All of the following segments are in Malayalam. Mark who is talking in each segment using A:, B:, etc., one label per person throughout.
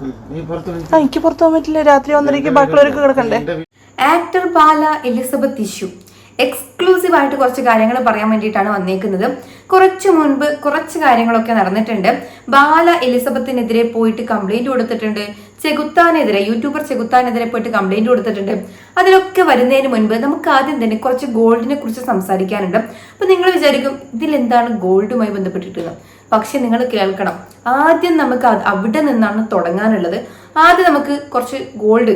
A: എനിക്ക് പുറത്തു പോകാൻ പറ്റില്ല. രാത്രി ഒന്നരയ്ക്ക് ബാക്കിയുള്ളവർക്ക് കിടക്കണ്ടേ?
B: Actor Bala Elizabeth issue. Exclusive ആയിട്ട് കുറച്ച് കാര്യങ്ങൾ പറയാൻ വേണ്ടിയിട്ടാണ് വന്നേക്കുന്നത്. കുറച്ചു മുൻപ് കുറച്ച് കാര്യങ്ങളൊക്കെ നടന്നിട്ടുണ്ട്. ബാല എലിസബത്തിനെതിരെ പോയിട്ട് കംപ്ലൈന്റ് കൊടുത്തിട്ടുണ്ട്. ചെകുത്താനെതിരെ യൂട്യൂബർ ചെകുത്താനെതിരെ പോയിട്ട് കംപ്ലൈന്റ് കൊടുത്തിട്ടുണ്ട്. അതിലൊക്കെ വരുന്നതിന് മുൻപ് നമുക്ക് ആദ്യം തന്നെ കുറച്ച് ഗോൾഡിനെ കുറിച്ച് സംസാരിക്കാനുണ്ട്. അപ്പൊ നിങ്ങൾ വിചാരിക്കും ഇതിൽ എന്താണ് ഗോൾഡുമായി ബന്ധപ്പെട്ടിട്ടുള്ളത്? പക്ഷെ നിങ്ങൾ കേൾക്കണം. ആദ്യം നമുക്ക് അവിടെ നിന്നാണ് തുടങ്ങാനുള്ളത്. ആദ്യം നമുക്ക് കുറച്ച് ഗോൾഡ്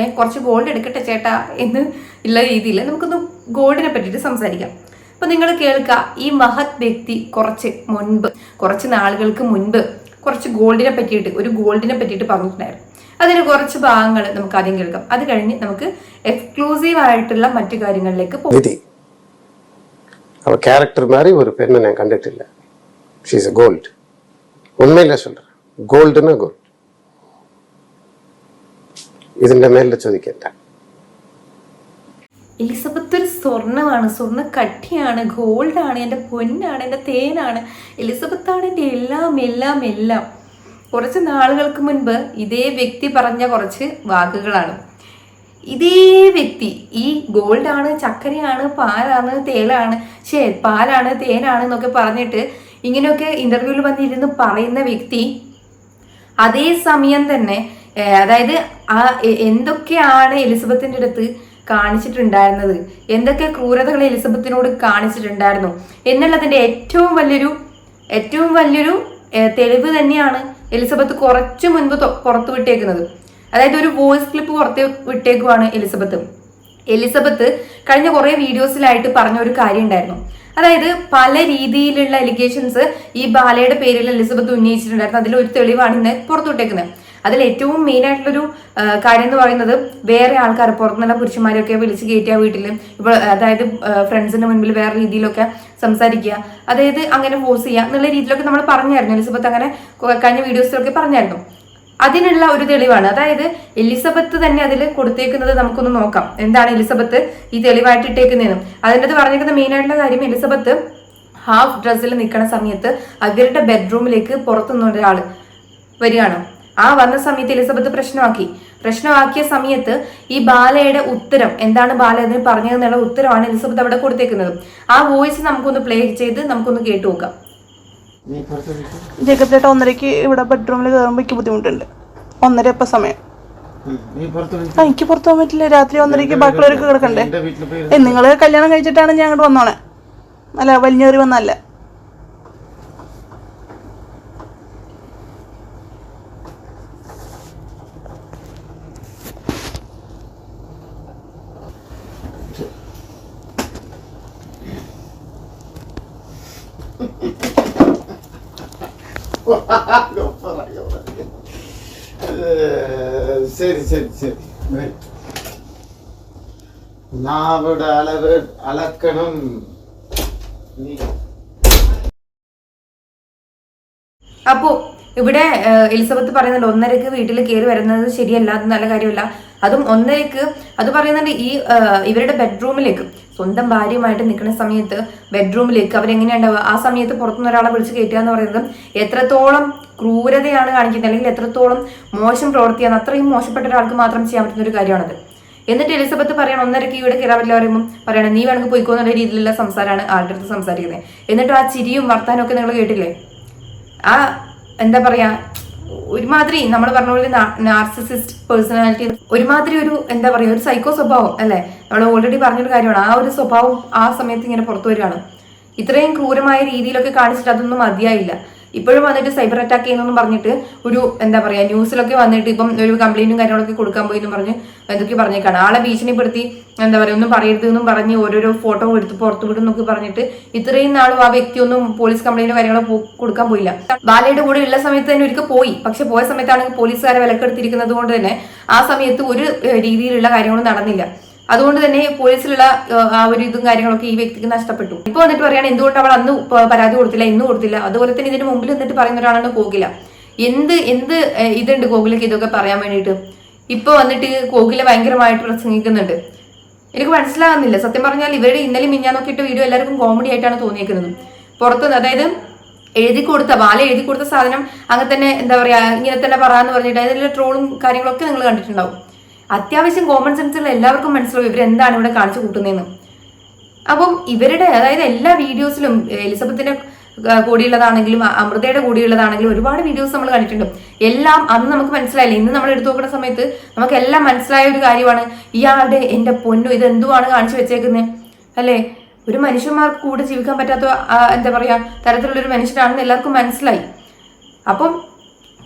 B: ഏഹ് കുറച്ച് ഗോൾഡ് എടുക്കട്ടെ ചേട്ടാ എന്ന് ഉള്ള രീതിയിൽ നമുക്കൊന്ന് ഗോൾഡിനെ പറ്റിയിട്ട് സംസാരിക്കാം. അപ്പൊ നിങ്ങൾ കേൾക്കുക ഈ മഹത് വ്യക്തി കുറച്ച് മുൻപ് കുറച്ച് നാളുകൾക്ക് മുൻപ് കുറച്ച് ഗോൾഡിനെ പറ്റിയിട്ട് ഒരു ഗോൾഡിനെ പറ്റിയിട്ട് പറഞ്ഞിട്ടുണ്ടായിരുന്നു. അതിന് കുറച്ച് ഭാഗങ്ങൾ നമുക്ക് ആദ്യം കേൾക്കാം. അത് കഴിഞ്ഞ് നമുക്ക് എക്സ്ക്ലൂസീവ് ആയിട്ടുള്ള മറ്റു കാര്യങ്ങളിലേക്ക് പോകും.
C: അവ ക്യാരക്ടർ മാറി ഒരു പെണ്ണ് ഞാൻ കണ്ടിട്ടില്ല ഷീസ് ഗോൾഡ് உண்மையில சொல்றேன் கோல்டுன்னா கோல்டு ഇതിന്റെ മേലെ ചോദിക്കണ്ട
B: എലിസബത്ത് ഒരു സ്വർണ്ണമാണ് സ്വർണ്ണ കട്ടിയാണ് ഗോൾഡാണ് എൻ്റെ പൊന്നാണ് എൻ്റെ തേനാണ് എലിസബത്താണ് എൻ്റെ എല്ലാം എല്ലാം എല്ലാം കുറച്ച് നാളുകൾക്ക് മുൻപ് ഇതേ വ്യക്തി പറഞ്ഞ കുറച്ച് വാക്കുകളാണ് ഇതേ വ്യക്തി ഈ ഗോൾഡാണ് ചക്കരയാണ് പാലാണ് തേലാണ് ഷേ പാലാണ് തേനാണ് എന്നൊക്കെ പറഞ്ഞിട്ട് ഇങ്ങനെയൊക്കെ ഇന്റർവ്യൂവിൽ വന്നിരുന്ന് പറയുന്ന വ്യക്തി അതേ സമയം തന്നെ അതായത് ആ എന്തൊക്കെയാണ് എലിസബത്തിന്റെ അടുത്ത് കാണിച്ചിട്ടുണ്ടായിരുന്നത്? എന്തൊക്കെ ക്രൂരതകൾ എലിസബത്തിനോട് കാണിച്ചിട്ടുണ്ടായിരുന്നു? എന്നുള്ളതിന്റെ ഏറ്റവും വലിയൊരു ഏറ്റവും വലിയൊരു തെളിവ് തന്നെയാണ് എലിസബത്ത് കുറച്ചു മുൻപ് പുറത്തു വിട്ടേക്കുന്നത്. അതായത് ഒരു വോയിസ് ക്ലിപ്പ് പുറത്ത് വിട്ടേക്കുവാണ് എലിസബത്ത്. എലിസബത്ത് കഴിഞ്ഞ കുറേ വീഡിയോസിലായിട്ട് പറഞ്ഞ ഒരു കാര്യം ഉണ്ടായിരുന്നു അതായത് പല രീതിയിലുള്ള അലിഗേഷൻസ് ഈ ബാലയുടെ പേരിൽ എലിസബത്ത് ഉന്നയിച്ചിട്ടുണ്ടായിരുന്നു. അതിൽ ഒരു തെളിവാണ് ഇന്ന് പുറത്തുവിട്ടേക്കുന്നത്. അതിൽ ഏറ്റവും മെയിൻ ആയിട്ടുള്ളൊരു കാര്യം എന്ന് പറയുന്നത് വേറെ ആൾക്കാർ പുറത്തുനിന്നുള്ള പുരുഷന്മാരെയൊക്കെ വിളിച്ച് കയറ്റിയ വീട്ടിൽ ഇപ്പോൾ അതായത് ഫ്രണ്ട്സിന്റെ മുൻപിൽ വേറെ രീതിയിലൊക്കെ സംസാരിക്കുക അതായത് അങ്ങനെ ഫോഴ്സ് ചെയ്യുക എന്നുള്ള രീതിയിലൊക്കെ നമ്മൾ പറഞ്ഞായിരുന്നു. എലിസബത്ത് അങ്ങനെ കഴിഞ്ഞ വീഡിയോസിലൊക്കെ പറഞ്ഞായിരുന്നു. അതിനുള്ള ഒരു തെളിവാണ്. അതായത് എലിസബത്ത് തന്നെ അതിൽ കൊടുത്തേക്കുന്നത് നമുക്കൊന്ന് നോക്കാം. എന്താണ് എലിസബത്ത് ഈ തെളിവായിട്ട് ഇട്ടേക്കുന്നതെന്നും. അതിന്റെ അത് പറഞ്ഞേക്കുന്ന മെയിൻ ആയിട്ടുള്ള കാര്യം എലിസബത്ത് ഹാഫ് ഡ്രസ്സിൽ നിൽക്കുന്ന സമയത്ത് അവരുടെ ബെഡ്റൂമിലേക്ക് പുറത്തുനിന്ന് ഒരാൾ വരികയാണ്. ആ വന്ന സമയത്ത് എലിസബത്ത് പ്രശ്നമാക്കി. പ്രശ്നമാക്കിയ സമയത്ത് ഈ ബാലയുടെ ഉത്തരം എന്താണ് ബാല അതിന് പറഞ്ഞതെന്നുള്ള ഉത്തരമാണ് എലിസബത്ത് അവിടെ കൊടുത്തേക്കുന്നത്. ആ വോയിസ് നമുക്കൊന്ന് പ്ലേ ചെയ്ത് നമുക്കൊന്ന് കേട്ടു നോക്കാം.
D: നീ
A: ചേട്ടാ ഒന്നരയ്ക്ക് ഇവിടെ ബെഡ്റൂമിൽ കയറുമ്പോൾ എനിക്ക് ബുദ്ധിമുട്ടുണ്ട്. ഒന്നര ഇപ്പം സമയം. ആ എനിക്ക് പുറത്തു പോകാൻ പറ്റില്ല. രാത്രി ഒന്നരയ്ക്ക് ബാക്കിയുള്ളവർക്ക് കിടക്കണ്ടേ? ഏ നിങ്ങൾ കല്യാണം കഴിച്ചിട്ടാണ് ഞാൻ അങ്ങോട്ട് വന്നോണേ. അല്ല വലിഞ്ഞേറി വന്നല്ല
D: ശരി ശരി ശരി. നാവിടെ അളവ് അളക്കണം.
B: അപ്പോ ഇവിടെ എലിസബത്ത് പറയുന്നുണ്ട് ഒന്നരക്ക് വീട്ടിൽ കയറി വരുന്നത് ശരിയല്ല അത് നല്ല കാര്യമല്ല. അതും ഒന്നരക്ക് അത് പറയുന്നുണ്ട് ഈ ഇവരുടെ ബെഡ്റൂമിലേക്ക് സ്വന്തം ഭാര്യയുമായിട്ട് നിൽക്കുന്ന സമയത്ത് ബെഡ്റൂമിലേക്ക് അവരെങ്ങനെയുണ്ടാവുക? ആ സമയത്ത് പുറത്തുനിന്ന് ഒരാളെ വിളിച്ച് കയറ്റുക എന്ന് പറയുന്നത് എത്രത്തോളം ക്രൂരതയാണ് കാണിക്കുന്നത് അല്ലെങ്കിൽ എത്രത്തോളം മോശം പ്രവൃത്തിയാണ് അത്രയും മോശപ്പെട്ട ഒരാൾക്ക് മാത്രം ചെയ്യാൻ പറ്റുന്ന ഒരു കാര്യമാണത്. എന്നിട്ട് എലിസബത്ത് പറയണം ഒന്നരക്ക് ഇവിടെ കയറാൻ പറ്റില്ല പറയുമ്പോൾ പറയണം നീ വേണമെങ്കിൽ പോയിക്കോ എന്നുള്ള രീതിയിലുള്ള സംസാരമാണ് ആളുടെ അടുത്ത് സംസാരിക്കുന്നത്. എന്നിട്ട് ആ ചിരിയും വർത്താനൊക്കെ നിങ്ങൾ കേട്ടില്ലേ? ആ എന്താ പറയാ ഒരുമാതിരി നമ്മൾ പറഞ്ഞ പോലെ നാർസിസിസ്റ്റ് പേഴ്സണാലിറ്റി ഒരുമാതിരി ഒരു എന്താ പറയുക ഒരു സൈക്കോ സ്വഭാവം അല്ലേ? നമ്മൾ ഓൾറെഡി പറഞ്ഞൊരു കാര്യമാണ്. ആ ഒരു സ്വഭാവം ആ സമയത്ത് ഇങ്ങനെ പുറത്തു വരികയാണ്. ഇത്രയും ക്രൂരമായ രീതിയിലൊക്കെ കാണിച്ചിട്ട് അതൊന്നും മതിയായില്ല. ഇപ്പോഴും വന്നിട്ട് സൈബർ അറ്റാക്ക് ചെയ്യുന്നെന്ന് പറഞ്ഞിട്ട് ഒരു എന്താ പറയുക ന്യൂസിലൊക്കെ വന്നിട്ട് ഇപ്പം ഒരു കംപ്ലൈന്റും കാര്യങ്ങളൊക്കെ കൊടുക്കാൻ പോയി എന്ന് പറഞ്ഞ് എന്തൊക്കെ പറഞ്ഞേക്കാണ്. ആളെ ഭീഷണിപ്പെടുത്തി എന്താ പറയുക ഒന്നും പറയരുത് എന്നും പറഞ്ഞ് ഓരോരോ ഫോട്ടോ എടുത്ത് പുറത്തു വിടും എന്നൊക്കെ പറഞ്ഞിട്ട് ഇത്രയും നാളും ആ വ്യക്തി ഒന്നും പോലീസ് കംപ്ലൈന്റ് കാര്യങ്ങളോ കൊടുക്കാൻ പോയില്ല. ബാലയുടെ കൂടെ ഉള്ള സമയത്ത് തന്നെ ഒരിക്കൽ പോയി. പക്ഷെ പോയ സമയത്താണെങ്കിൽ പോലീസുകാരെ വിലക്കെടുത്തിരിക്കുന്നത് കൊണ്ട് തന്നെ ആ സമയത്ത് ഒരു രീതിയിലുള്ള കാര്യങ്ങളും നടന്നില്ല. അതുകൊണ്ട് തന്നെ പോലീസിലുള്ള ആ ഒരു ഇതും കാര്യങ്ങളൊക്കെ ഈ വ്യക്തിക്ക് നഷ്ടപ്പെട്ടു. ഇപ്പൊ വന്നിട്ട് പറയാണ് എന്തുകൊണ്ട് അവൾ അന്ന് പരാതി കൊടുത്തില്ല ഇന്ന് കൊടുത്തില്ല. അതുപോലെ തന്നെ ഇതിന് മുമ്പിൽ നിന്നിട്ട് പറയുന്ന ഒരാളാണ് കോകില. എന്ത് എന്ത് ഇതുണ്ട് കോകിലക്ക് ഇതൊക്കെ പറയാൻ വേണ്ടിയിട്ട്? ഇപ്പൊ വന്നിട്ട് കോകില ഭയങ്കരമായിട്ട് പ്രസംഗിക്കുന്നുണ്ട്. എനിക്ക് മനസ്സിലാകുന്നില്ല സത്യം പറഞ്ഞാൽ ഇവരുടെ ഇന്നലെ മിഞ്ഞാന്നൊക്കെ ഇട്ട വീഡിയോ എല്ലാവർക്കും കോമഡി ആയിട്ടാണ് തോന്നിയേക്കുന്നത്. പുറത്തുനിന്ന് അതായത് എഴുതി കൊടുത്ത ബാല എഴുതി കൊടുത്ത സാധനം അങ്ങനെ തന്നെ എന്താ പറയാ ഇങ്ങനെ തന്നെ പറയാന്ന് പറഞ്ഞിട്ട് അതിലുള്ള ട്രോളും കാര്യങ്ങളൊക്കെ നിങ്ങൾ കണ്ടിട്ടുണ്ടാവും. അത്യാവശ്യം കോമൺ സെൻസുള്ള എല്ലാവർക്കും മനസ്സിലാവും ഇവരെന്താണ് ഇവിടെ കാണിച്ചു കൂട്ടുന്നതെന്ന്. അപ്പം ഇവരുടെ അതായത് എല്ലാ വീഡിയോസിലും എലിസബത്തിന്റെ കൂടിയുള്ളതാണെങ്കിലും അമൃതയുടെ കൂടിയുള്ളതാണെങ്കിലും ഒരുപാട് വീഡിയോസ് നമ്മൾ കണ്ടിട്ടുണ്ട്. എല്ലാം അന്ന് നമുക്ക് മനസ്സിലായില്ല. ഇന്ന് നമ്മൾ എടുത്തു നോക്കുന്ന സമയത്ത് നമുക്ക് എല്ലാം മനസ്സിലായ ഒരു കാര്യമാണ്. ഇയാളുടെ എന്റെ പൊന്നു ഇത് എന്തുവാണ് കാണിച്ചു വെച്ചേക്കുന്നത് അല്ലേ? ഒരു മനുഷ്യന്മാർക്ക് കൂടെ ജീവിക്കാൻ പറ്റാത്ത എന്താ പറയാ തരത്തിലുള്ള ഒരു മനുഷ്യനാണെന്ന് എല്ലാവർക്കും മനസ്സിലായി. അപ്പം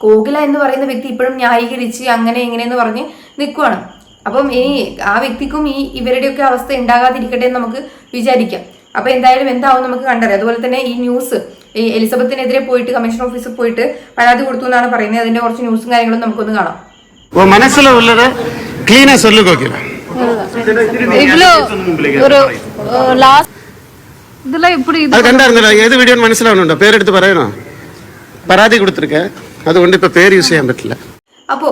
B: കോകില എന്ന് പറയുന്ന വ്യക്തി ഇപ്പോഴും ന്യായീകരിച്ച് അങ്ങനെ ഇങ്ങനെയെന്ന് പറഞ്ഞ് നിൽക്കുവാണ് അപ്പം ഇനി ആ വ്യക്തിക്കും ഈ ഇവരുടെയൊക്കെ അവസ്ഥ ഉണ്ടാകാതിരിക്കട്ടെ എന്ന് നമുക്ക് വിചാരിക്കാം അപ്പൊ എന്തായാലും എന്താവും നമുക്ക് കണ്ടറിയാം അതുപോലെ തന്നെ ഈ ന്യൂസ് ഈ എലിസബത്തിനെതിരെ പോയിട്ട് കമ്മീഷൻ ഓഫീസിൽ പോയിട്ട് പരാതി കൊടുത്തു എന്നാണ് പറയുന്നത് അതിന്റെ കുറച്ച് ന്യൂസും കാര്യങ്ങളും നമുക്കൊന്ന് കാണാം
C: உன் மனசுல உள்ளத கிளீனா சொல்லு கோகிலா
E: இவ்வளோ ஒரு லாஸ்ட் இதுல இப்படி இது
C: அது கண்டாருந்தல ഏത് വീഡിയോ മനസ്സിലാവുന്നുണ്ടോ പേരെടുത്ത് പറയണോ പരാതി കൊടുത്തിരിക്ക അതുകൊണ്ട് ഇപ്പൊ പേര് യൂസ് ചെയ്യാൻ പറ്റില്ല
B: അപ്പോ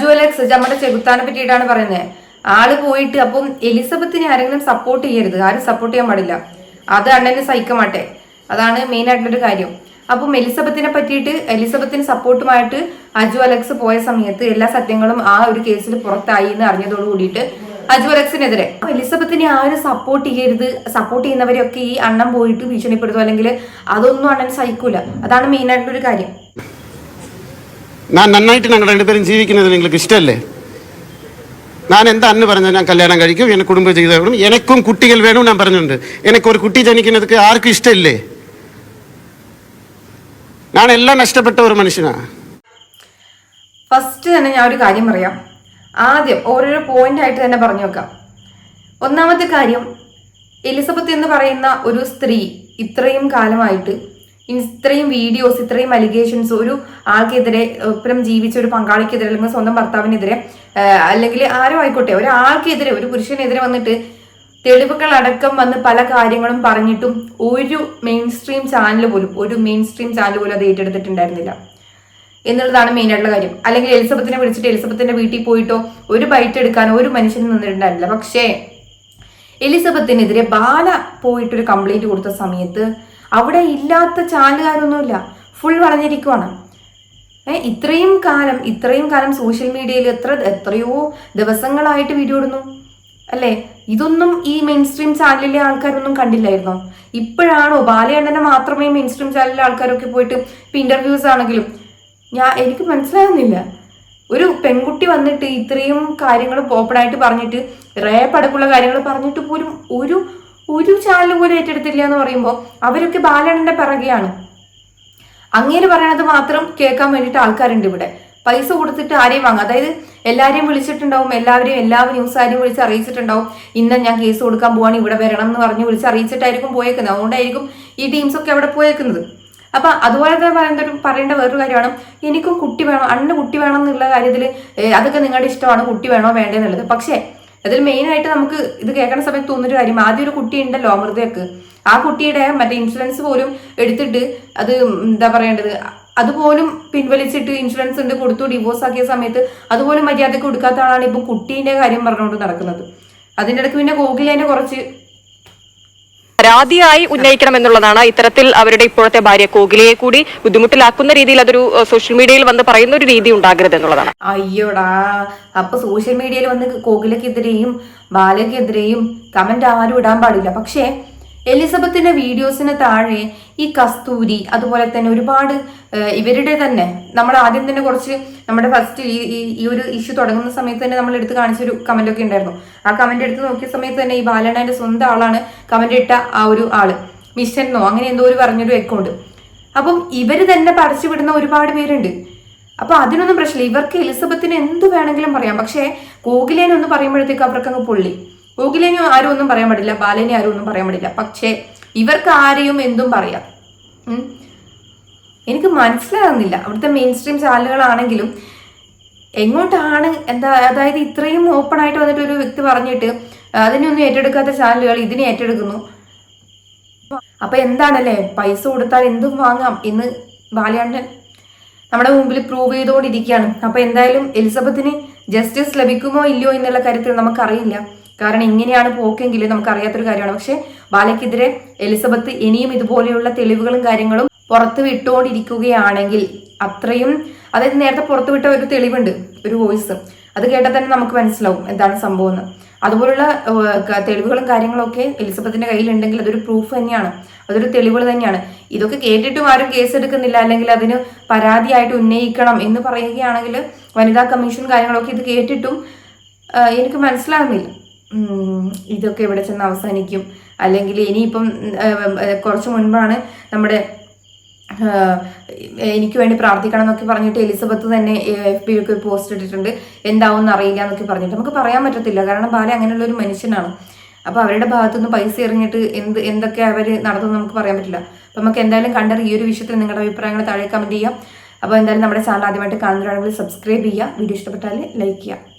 B: ജുവലക്സ് നമ്മുടെ ചെകുത്താനെ പറ്റിയിട്ടാണ് പറയുന്നത് ആൾ പോയിട്ട് അപ്പം എലിസബത്തിനെ ആരെങ്കിലും സപ്പോർട്ട് ചെയ്യരുത്. ആരും സപ്പോർട്ട് ചെയ്യാൻ പാടില്ല. അത് അണ്ണന് സഹിക്കമാട്ടെ അതാണ് മെയിൻ ആയിട്ടുള്ളൊരു കാര്യം. അപ്പം എലിസബത്തിനെ പറ്റിയിട്ട് എലിസബത്തിന് സപ്പോർട്ടുമായിട്ട് അജു അലക്സ് പോയ സമയത്ത് എല്ലാ സത്യങ്ങളും ആ ഒരു കേസിൽ പുറത്തായി എന്ന് അറിഞ്ഞതോട് കൂടിയിട്ട് അജു അലക്സിനെതിരെ എലിസബത്തിനെ ആരും സപ്പോർട്ട് ചെയ്യരുത്. സപ്പോർട്ട് ചെയ്യുന്നവരെയൊക്കെ ഈ അണ്ണം പോയിട്ട് ഭീഷണിപ്പെടുത്തും. അല്ലെങ്കിൽ അതൊന്നും അണ്ണൻ സഹിക്കൂല. അതാണ് മെയിൻ ആയിട്ടുള്ളൊരു കാര്യം.
C: ഞാൻ നന്നായിട്ട് ഞങ്ങൾ രണ്ടുപേരും ജീവിക്കുന്നത് നിങ്ങൾക്ക് ഇഷ്ടമല്ലേ ഞാൻ എന്താ അന്ന് പറഞ്ഞത്? ഞാൻ കല്യാണം കഴിക്കും എനിക്ക് കുടുംബ ജീവിതം വേണം എനക്കും കുട്ടികൾ വേണം ഞാൻ പറഞ്ഞിട്ടുണ്ട്. എനിക്ക് ഒരു കുട്ടി ജനിക്കുന്നതൊക്കെ ആർക്കും ഇഷ്ടമില്ലേ? ഞാൻ എല്ലാം നഷ്ടപ്പെട്ട ഒരു മനുഷ്യനാ.
B: ഫസ്റ്റ് തന്നെ ഞാൻ ഒരു കാര്യം പറയാം. ആദ്യം ഓരോരോ പോയിന്റ് ആയിട്ട് തന്നെ പറഞ്ഞു വെക്കാം. ഒന്നാമത്തെ കാര്യം എലിസബത്ത് എന്ന് പറയുന്ന ഒരു സ്ത്രീ ഇത്രയും കാലമായിട്ട് ഇത്രയും വീഡിയോസ് ഇത്രയും അലിഗേഷൻസ് ഒരു ആൾക്കെതിരെ ഒപ്പം ജീവിച്ച ഒരു പങ്കാളിക്കെതിരെ അല്ലെങ്കിൽ സ്വന്തം ഭർത്താവിനെതിരെ അല്ലെങ്കിൽ ആരോ ആയിക്കോട്ടെ ഒരാൾക്കെതിരെ ഒരു പുരുഷനെതിരെ വന്നിട്ട് തെളിവുകൾ അടക്കം വന്ന് പല കാര്യങ്ങളും പറഞ്ഞിട്ടും ഒരു മെയിൻ സ്ട്രീം ചാനൽ പോലും ഒരു മെയിൻ സ്ട്രീം ചാനൽ പോലും അത് ഏറ്റെടുത്തിട്ടുണ്ടായിരുന്നില്ല. എന്നുള്ളതാണ് മെയിൻ ആയിട്ടുള്ള കാര്യം. അല്ലെങ്കിൽ എലിസബത്തിനെ വിളിച്ചിട്ട് എലിസബത്തിന്റെ വീട്ടിൽ പോയിട്ടോ ഒരു ബൈറ്റ് എടുക്കാനോ ഒരു മനുഷ്യൻ നിന്നിട്ടുണ്ടായിരുന്നില്ല. പക്ഷേ എലിസബത്തിനെതിരെ ബാല പോയിട്ടൊരു കംപ്ലൈന്റ് കൊടുത്ത സമയത്ത് അവിടെ ഇല്ലാത്ത ചാനലുകാരൊന്നുമില്ല. ഫുൾ വളഞ്ഞിരിക്കുവാണ്. ഏഹ് ഇത്രയും കാലം ഇത്രയും കാലം സോഷ്യൽ മീഡിയയിൽ എത്ര എത്രയോ ദിവസങ്ങളായിട്ട് വീഡിയോ ഇടുന്നു. അല്ലേ? ഇതൊന്നും ഈ മെയിൻ സ്ട്രീം ചാനലിലെ ആൾക്കാരൊന്നും കണ്ടില്ലായിരുന്നോ? ഇപ്പോഴാണോ ബാലയണ്ണനെ മാത്രമേ മെയിൻ സ്ട്രീം ചാനലിലെ ആൾക്കാരൊക്കെ പോയിട്ട് ഇപ്പൊ ഇന്റർവ്യൂസ് ആണെങ്കിലും? ഞാൻ എനിക്ക് മനസ്സിലാകുന്നില്ല ഒരു പെൺകുട്ടി വന്നിട്ട് ഇത്രയും കാര്യങ്ങൾ ഓപ്പണായിട്ട് പറഞ്ഞിട്ട് റേപ്പ് അടക്കമുള്ള കാര്യങ്ങൾ പറഞ്ഞിട്ട് പോലും ഒരു ഒരു ചാനൽ പോലും ഏറ്റെടുത്തില്ല എന്ന് പറയുമ്പോൾ അവരൊക്കെ ബാലണ്ണന്റെ പിറകെയാണ്. അങ്ങേര് പറയണത് മാത്രം കേൾക്കാൻ വേണ്ടിയിട്ട് ആൾക്കാരുണ്ട് ഇവിടെ. പൈസ കൊടുത്തിട്ട് ആരെയും വാങ്ങും. അതായത് എല്ലാവരെയും വിളിച്ചിട്ടുണ്ടാവും എല്ലാവരെയും എല്ലാ ന്യൂസുകാരെയും വിളിച്ച് അറിയിച്ചിട്ടുണ്ടാവും. ഇന്ന ഞാൻ കേസ് കൊടുക്കാൻ പോവാണ് ഇവിടെ വരണം എന്ന് പറഞ്ഞ് വിളിച്ച് അറിയിച്ചിട്ടായിരിക്കും പോയേക്കുന്നത്. അതുകൊണ്ടായിരിക്കും ഈ ടീംസ് ഒക്കെ അവിടെ പോയേക്കുന്നത്. അപ്പൊ അതുപോലെ തന്നെ പറയേണ്ട ഒരു പറയേണ്ട വേറൊരു കാര്യമാണ്. എനിക്കും കുട്ടി വേണം അണ്ണന് കുട്ടി വേണം എന്നുള്ള കാര്യത്തിൽ അതൊക്കെ നിങ്ങളുടെ ഇഷ്ടമാണ് കുട്ടി വേണോ വേണ്ടേ എന്നുള്ളത്. പക്ഷേ അതിൽ മെയിനായിട്ട് നമുക്ക് ഇത് കേൾക്കുന്ന സമയത്ത് തോന്നുന്നൊരു കാര്യം. ആദ്യം ഒരു കുട്ടി ഉണ്ടല്ലോ അമൃതയൊക്കെ ആ കുട്ടിയുടെ മറ്റേ ഇൻഷുറൻസ് പോലും എടുത്തിട്ട് അത് എന്താ പറയേണ്ടത്? അതുപോലും പിൻവലിച്ചിട്ട് ഇൻഷുറൻസ് ഉണ്ട് കൊടുത്തു? ഡിവോഴ്സ് ആക്കിയ സമയത്ത് അതുപോലും മര്യാദയ്ക്ക് കൊടുക്കാത്ത ആളാണ് ഇപ്പൊ കുട്ടീന്റെ കാര്യം പറഞ്ഞുകൊണ്ട് നടക്കുന്നത്. അതിന്റെ ഇടയ്ക്ക് പിന്നെ ഗോകുലേനെ കുറച്ച്
F: പരാതിയായി ഉന്നയിക്കണം എന്നുള്ളതാണ് ഇത്തരത്തിൽ അവരുടെ ഇപ്പോഴത്തെ ഭാര്യ കോകിലയെ കൂടി ബുദ്ധിമുട്ടിലാക്കുന്ന രീതിയിൽ അതൊരു സോഷ്യൽ മീഡിയയിൽ വന്ന് പറയുന്ന ഒരു രീതി ഉണ്ടാകരുത് എന്നുള്ളതാണ്.
B: അയ്യോടാ അപ്പൊ സോഷ്യൽ മീഡിയയിൽ വന്ന് കോകിലക്കെതിരെയും ബാലയ്ക്കെതിരെയും കമന്റ് ആരും ഇടാൻ പാടില്ല. പക്ഷേ എലിസബത്തിന്റെ വീഡിയോസിന് താഴെ ഈ കസ്തൂരി അതുപോലെ തന്നെ ഒരുപാട് ഇവരുടെ തന്നെ നമ്മൾ ആദ്യം തന്നെ കുറച്ച് നമ്മുടെ ഫസ്റ്റ് ഈ ഈ- ഒരു ഇഷ്യൂ തുടങ്ങുന്ന സമയത്ത് തന്നെ നമ്മൾ എടുത്ത് കാണിച്ചൊരു കമന്റ് ഒക്കെ ഉണ്ടായിരുന്നു. ആ കമന്റ് എടുത്ത് നോക്കിയ സമയത്ത് തന്നെ ഈ ബാലണ്ണന്റെ സ്വന്തം ആളാണ് കമന്റ് ഇട്ട ആ ഒരു ആൾ മിഷന്നോ അങ്ങനെ എന്തോ ഒരു പറഞ്ഞൊരു അക്കൗണ്ട് അപ്പം ഇവർ തന്നെ പറിച്ചു വിടുന്ന ഒരുപാട് പേരുണ്ട്. അപ്പൊ അതിനൊന്നും പ്രശ്നമില്ല. ഇവർക്ക് എലിസബത്തിന് എന്ത് വേണമെങ്കിലും പറയാം. പക്ഷേ ഗോകുലേനൊന്ന് പറയുമ്പോഴത്തേക്ക് അവർക്കങ്ങ് പൊള്ളി. കോകിലേനെ ആരും ഒന്നും പറയാൻ പാടില്ല ബാലേനെ ആരും ഒന്നും പറയാൻ പാടില്ല. പക്ഷേ ഇവർക്ക് ആരെയും എന്തും പറയാം. എനിക്ക് മനസ്സിലാകുന്നില്ല അവിടുത്തെ മെയിൻ സ്ട്രീം ചാനലുകളാണെങ്കിലും എങ്ങോട്ടാണ് എന്താ അതായത് ഇത്രയും ഓപ്പൺ ആയിട്ട് വന്നിട്ട് ഒരു വ്യക്തി പറഞ്ഞിട്ട് അതിനൊന്നും ഏറ്റെടുക്കാത്ത ചാനലുകൾ ഇതിനെ ഏറ്റെടുക്കുന്നു. അപ്പൊ എന്താണല്ലേ? പൈസ കൊടുത്താൽ എന്തും വാങ്ങാം എന്ന് ബാലയാണ്ടൻ നമ്മുടെ മുമ്പിൽ പ്രൂവ് ചെയ്തുകൊണ്ടിരിക്കുകയാണ്. അപ്പൊ എന്തായാലും എലിസബത്തിന് ജസ്റ്റിസ് ലഭിക്കുമോ ഇല്ലയോ എന്നുള്ള കാര്യത്തിൽ നമുക്കറിയില്ല. കാരണം ഇങ്ങനെയാണ് പോക്കെങ്കിൽ നമുക്ക് അറിയാത്തൊരു കാര്യമാണ്. പക്ഷെ ബാലയ്ക്കെതിരെ എലിസബത്ത് ഇനിയും ഇതുപോലെയുള്ള തെളിവുകളും കാര്യങ്ങളും പുറത്ത് വിട്ടുകൊണ്ടിരിക്കുകയാണെങ്കിൽ അത്രയും അതായത് നേരത്തെ പുറത്തു വിട്ട ഒരു തെളിവുണ്ട് ഒരു വോയിസ്. അത് കേട്ടാൽ തന്നെ നമുക്ക് മനസ്സിലാവും എന്താണ് സംഭവം എന്ന്. അതുപോലുള്ള തെളിവുകളും കാര്യങ്ങളൊക്കെ എലിസബത്തിന്റെ കയ്യിലുണ്ടെങ്കിൽ അതൊരു പ്രൂഫ് തന്നെയാണ്. അതൊരു തെളിവുകൾ തന്നെയാണ്. ഇതൊക്കെ കേട്ടിട്ടും ആരും കേസ് എടുക്കുന്നില്ല അല്ലെങ്കിൽ അതിന് പരാതിയായിട്ട് ഉന്നയിക്കണം എന്ന് പറയുകയാണെങ്കിൽ വനിതാ കമ്മീഷൻ കാര്യങ്ങളൊക്കെ ഇത് കേട്ടിട്ടും എനിക്ക് മനസ്സിലാകുന്നില്ല. ഇതൊക്കെ ഇവിടെ ചെന്ന് അവസാനിക്കും? അല്ലെങ്കിൽ ഇനിയിപ്പം കുറച്ച് മുൻപാണ് നമ്മുടെ എനിക്ക് വേണ്ടി പ്രാർത്ഥിക്കണം എന്നൊക്കെ പറഞ്ഞിട്ട് എലിസബത്ത് തന്നെ എഫ് ബി ഒക്കെ പോസ്റ്റ് ഇട്ടിട്ടുണ്ട്. എന്താവും എന്നറിയില്ല എന്നൊക്കെ പറഞ്ഞിട്ട്. നമുക്ക് പറയാൻ പറ്റത്തില്ല. കാരണം ബാല അങ്ങനെയുള്ള ഒരു മനുഷ്യനാണ്. അപ്പോൾ അവരുടെ ഭാഗത്തുനിന്ന് പൈസ എറിഞ്ഞിട്ട് എന്ത് എന്തൊക്കെ അവർ നടത്തുമെന്ന് നമുക്ക് പറയാൻ പറ്റില്ല. അപ്പോൾ നമുക്ക് എന്തായാലും കണ്ടറി ഈ ഒരു വിഷയത്തിൽ നിങ്ങളുടെ അഭിപ്രായങ്ങൾ താഴെ കമന്റ് ചെയ്യാം. അപ്പോൾ എന്തായാലും നമ്മുടെ ചാനൽ ആദ്യമായിട്ട് കാണുന്നവരാണെങ്കിൽ സബ്സ്ക്രൈബ് ചെയ്യുക. വീഡിയോ ഇഷ്ടപ്പെട്ടാൽ ലൈക്ക് ചെയ്യുക.